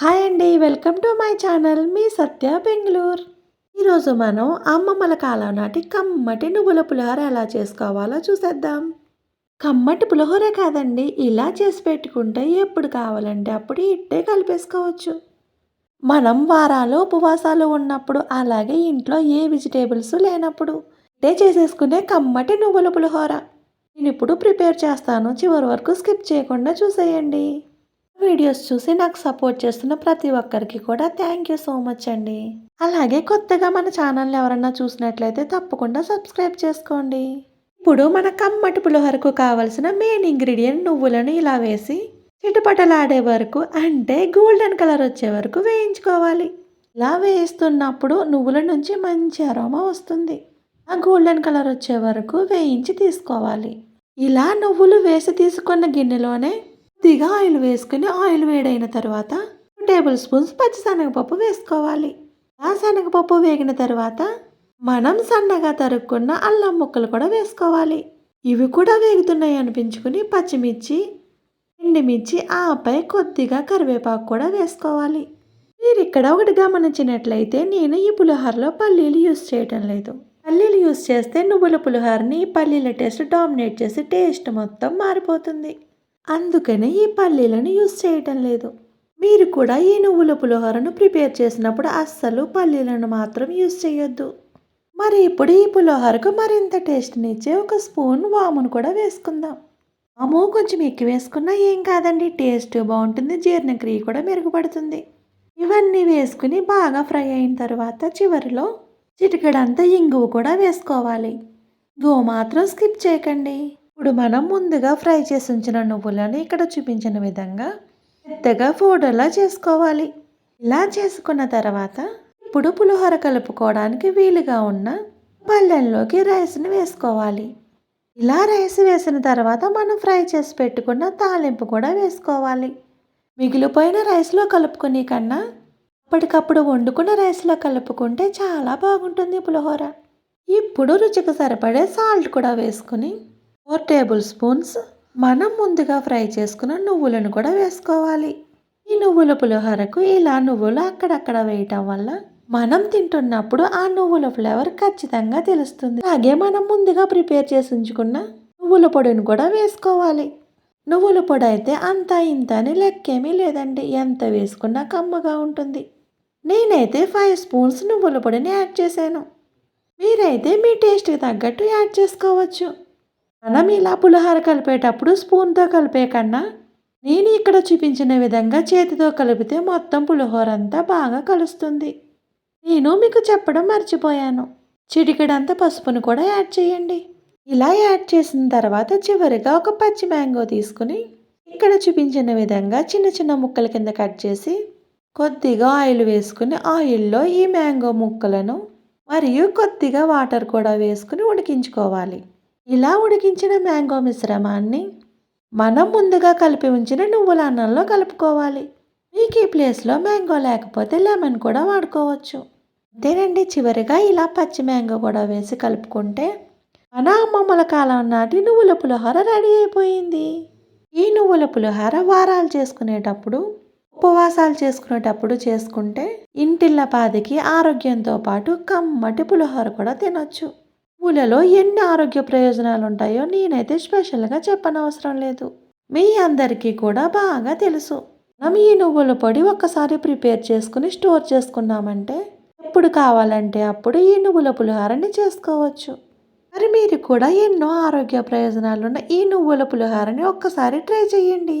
Hi అండి welcome to my channel. మీ సత్య బెంగళూరు. ఈరోజు మనం అమ్మమ్మల కాలం నాటి కమ్మటి నువ్వుల పులిహోర ఎలా చేసుకోవాలో చూసేద్దాం. కమ్మటి పులిహోర కాదండి ఇలా చేసి పెట్టుకుంటే ఎప్పుడు కావాలంటే అప్పుడు ఇట్టే కలిపేసుకోవచ్చు. మనం వారాలు ఉపవాసాలు ఉన్నప్పుడు అలాగే ఇంట్లో ఏ వెజిటేబుల్స్ లేనప్పుడు ఇట్టే చేసేసుకునే కమ్మటి నువ్వుల పులిహోర. నేను ఇప్పుడు ప్రిపేర్ చేస్తాను. చివరి వరకు స్కిప్ చేయకుండా చూసేయండి. వీడియోస్ చూసి నాకు సపోర్ట్ చేస్తున్న ప్రతి ఒక్కరికి కూడా థ్యాంక్ యూ సో మచ్ అండి. అలాగే కొత్తగా మన ఛానల్ ఎవరన్నా చూసినట్లయితే తప్పకుండా సబ్స్క్రైబ్ చేసుకోండి. ఇప్పుడు మన కమ్మటి పులిహోరకు కావలసిన మెయిన్ ఇంగ్రీడియంట్ నువ్వులను ఇలా వేసి చిటపటలాడే వరకు అంటే గోల్డెన్ కలర్ వచ్చే వరకు వేయించుకోవాలి. ఇలా వేయిస్తున్నప్పుడు నువ్వుల నుంచి మంచి అరోమా వస్తుంది. ఆ గోల్డెన్ కలర్ వచ్చే వరకు వేయించి తీసుకోవాలి. ఇలా నువ్వులు వేసి తీసుకున్న గిన్నెలోనే కొద్దిగా ఆయిల్ వేసుకుని ఆయిల్ వేడైన తర్వాత టేబుల్ స్పూన్స్ పచ్చిశనగపప్పు వేసుకోవాలి. ఆ శనగపప్పు వేగిన తర్వాత మనం సన్నగా తరుక్కున్న అల్లం ముక్కలు కూడా వేసుకోవాలి. ఇవి కూడా వేగుతున్నాయి అనిపించుకుని పచ్చిమిర్చి ఎండుమిర్చి ఆపై కొద్దిగా కరివేపాకు కూడా వేసుకోవాలి. మీరు ఇక్కడ ఒకటి గమనించినట్లయితే నేను ఈ పులిహోరలో పల్లీలు యూస్ చేయటం లేదు. పల్లీలు యూస్ చేస్తే నువ్వుల పులిహోరని ఈ పల్లీల టేస్ట్ డామినేట్ చేసి టేస్ట్ మొత్తం మారిపోతుంది. అందుకనే ఈ పల్లీలను యూస్ చేయటం లేదు. మీరు కూడా ఈ నువ్వుల పులిహోరను ప్రిపేర్ చేసినప్పుడు అస్సలు పల్లీలను మాత్రం యూస్ చేయొద్దు. మరి ఇప్పుడు ఈ పులిహోరకు మరింత టేస్ట్నిచ్చే ఒక స్పూన్ వామును కూడా వేసుకుందాం. వాము కొంచెం ఎక్కువ వేసుకున్నా ఏం కాదండి టేస్ట్ బాగుంటుంది జీర్ణక్రియ కూడా మెరుగుపడుతుంది. ఇవన్నీ వేసుకుని బాగా ఫ్రై అయిన తర్వాత చివరిలో చిటికెడంతా ఇంగువ కూడా వేసుకోవాలి. గో మాత్రం స్కిప్ చేయకండి. ఇప్పుడు మనం ముందుగా ఫ్రై చేసి ఉంచిన నువ్వులను ఇక్కడ చూపించిన విధంగా పెద్దగా ఫోడోలా చేసుకోవాలి. ఇలా చేసుకున్న తర్వాత ఇప్పుడు పులిహోర కలుపుకోవడానికి వీలుగా ఉన్న పళ్ళెంలోకి రైస్ని వేసుకోవాలి. ఇలా రైస్ వేసిన తర్వాత మనం ఫ్రై చేసి పెట్టుకున్న తాలింపు కూడా వేసుకోవాలి. మిగిలిపోయిన రైస్లో కలుపుకునే కన్నా అప్పటికప్పుడు వండుకున్న రైస్లో కలుపుకుంటే చాలా బాగుంటుంది పులిహోర. ఇప్పుడు రుచికి సరిపడే సాల్ట్ కూడా వేసుకుని ఫోర్ టేబుల్ స్పూన్స్ మనం ముందుగా ఫ్రై చేసుకున్న నువ్వులను కూడా వేసుకోవాలి. ఈ నువ్వుల పులిహోరకు ఇలా నువ్వులు అక్కడక్కడ వేయటం వల్ల మనం తింటున్నప్పుడు ఆ నువ్వుల ఫ్లేవర్ ఖచ్చితంగా తెలుస్తుంది. అలాగే మనం ముందుగా ప్రిపేర్ చేసి ఉంచుకున్న నువ్వుల పొడిని కూడా వేసుకోవాలి. నువ్వుల పొడి అయితే అంత ఇంత అని లెక్కేమీ లేదండి. ఎంత వేసుకున్నా కమ్మగా ఉంటుంది. నేనైతే ఫైవ్ స్పూన్స్ నువ్వుల పొడిని యాడ్ చేశాను. మీరైతే మీ టేస్ట్కి తగ్గట్టు యాడ్ చేసుకోవచ్చు. మనం ఇలా పులిహోర కలిపేటప్పుడు స్పూన్తో కలిపే కన్నా నేను ఇక్కడ చూపించిన విధంగా చేతితో కలిపితే మొత్తం పులిహోర అంతా బాగా కలుస్తుంది. నేను మీకు చెప్పడం మర్చిపోయాను. చిటికెడంత పసుపును కూడా యాడ్ చేయండి. ఇలా యాడ్ చేసిన తర్వాత చివరిగా ఒక పచ్చి మ్యాంగో తీసుకుని ఇక్కడ చూపించిన విధంగా చిన్న చిన్న ముక్కల కింద కట్ చేసి కొద్దిగా ఆయిల్ వేసుకుని ఆయిల్లో ఈ మ్యాంగో ముక్కలను మరియు కొద్దిగా వాటర్ కూడా వేసుకుని ఉడికించుకోవాలి. ఇలా ఉడికించిన మ్యాంగో మిశ్రమాన్ని మనం ముందుగా కలిపి ఉంచిన నువ్వుల అన్నంలో కలుపుకోవాలి. మీకు ఈ ప్లేస్లో మ్యాంగో లేకపోతే లెమన్ కూడా వాడుకోవచ్చు. అంతేనండి చివరిగా ఇలా పచ్చి మ్యాంగో కూడా వేసి కలుపుకుంటే మన అమ్మమ్మల కాలం నాటి నువ్వుల పులిహోర రెడీ అయిపోయింది. ఈ నువ్వుల పులిహోర వారాలు చేసుకునేటప్పుడు ఉపవాసాలు చేసుకునేటప్పుడు చేసుకుంటే ఇంటిళ్ళ పాదికి ఆరోగ్యంతో పాటు కమ్మటి పులిహోర కూడా తినొచ్చు. పూలలో ఎన్ని ఆరోగ్య ప్రయోజనాలు ఉంటాయో నేనైతే స్పెషల్గా చెప్పనవసరం లేదు. మీ అందరికీ కూడా బాగా తెలుసు. మనం ఈ నువ్వుల పొడి ఒక్కసారి ప్రిపేర్ చేసుకుని స్టోర్ చేసుకున్నామంటే ఎప్పుడు కావాలంటే అప్పుడు ఈ నువ్వుల పులిహోరని చేసుకోవచ్చు. మరి మీరు కూడా ఎన్నో ఆరోగ్య ప్రయోజనాలున్న ఈ నువ్వుల పులిహోరని ఒక్కసారి ట్రై చేయండి.